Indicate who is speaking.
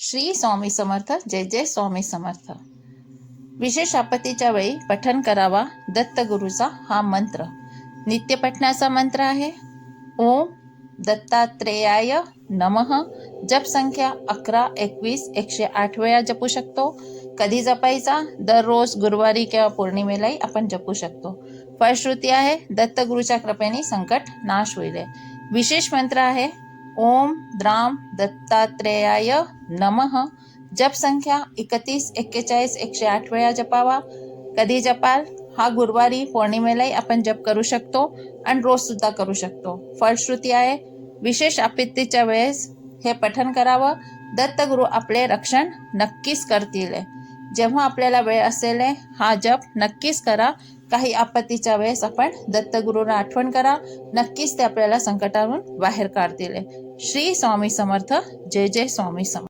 Speaker 1: श्री स्वामी समर्थ जय जय स्वामी समर्थ. विशेष आपत्तीच्या वेळी पठण करावा दत्तगुरूचा हा मंत्र. नित्य पठणाचा मंत्र आहे. ओम दत्तात्रेयाय नमः. जप संख्या अकरा एकवीस एकशे आठ वेळा जपू शकतो. कधी जपायचा? दररोज गुरुवारी किंवा पौर्णिमेलाही आपण जपू शकतो. फलश्रुती आहे. दत्तगुरूच्या कृपेने संकट नाश होईल. विशेष मंत्र आहे. ओम द्राम दत्तात्रेयाय नमः। जप संख्या एकतीस एक्केचाळीस एकशे आठ वेळा जपावा. कधी जपाल? हा गुरुवारी पौर्णिमेलाही आपण जप करू शकतो आणि रोज सुद्धा करू शकतो. फलश्रुती आहे. विशेष आपत्तीच्या वेळेस हे पठन करावं. दत्तगुरू आपले रक्षण नक्कीच करतील. जेव्हा आपल्याला वेळ असेल हा जप नक्कीच करा. काही आपत्तीच्या वेळेस आपण दत्तगुरूंना आठवण करा. नक्कीच ते आपल्याला संकटावरून बाहेर काढतील. श्री स्वामी समर्थ. जय जय स्वामी समर्थ.